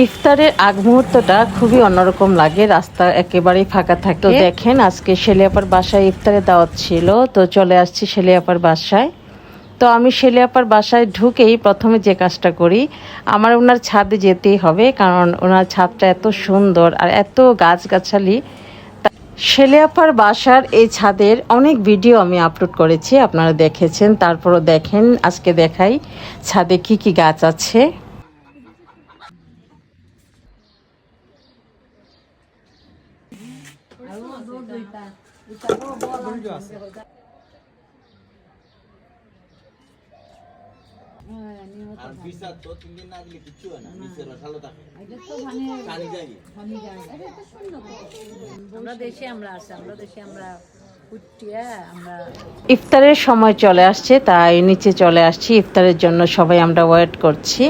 ইফতারের আগ মুহূর্তটা খুবই অন্যরকম লাগে রাস্তা একেবারেই ফাঁকা থাকে। দেখেন আজকে শেলিয়াপার বাসায় ইফতারে দাওয়াত ছিল তো চলে আসছি শেলিয়াপার বাসায়। তো আমি শেলিয়াপার বাসায় ঢুকেই প্রথমে যে কাজটা করি আমার ওনার ছাদে যেতেই হবে কারণ ওনার ছাদটা এত সুন্দর আর এত গাছগাছালি। শেলিয়াপার বাসার এই ছাদের অনেক ভিডিও আমি আপলোড করেছি আপনারা দেখেছেন তারপরও দেখেন আজকে দেখাই ছাদে কি কি গাছ আছে। আর বিচার তো তিন দিন না গেলে কিচ্ছু হয় না নিচের ভালো থাকে। পানি যায়। আমরা দেশে আমরা আছি আমরা দেশে আমরা ইফতারের সময় চলে আসছে তাই নিচে চলে আসছি। ইফতারের জন্য সবাই আমরা ওয়েট করছি।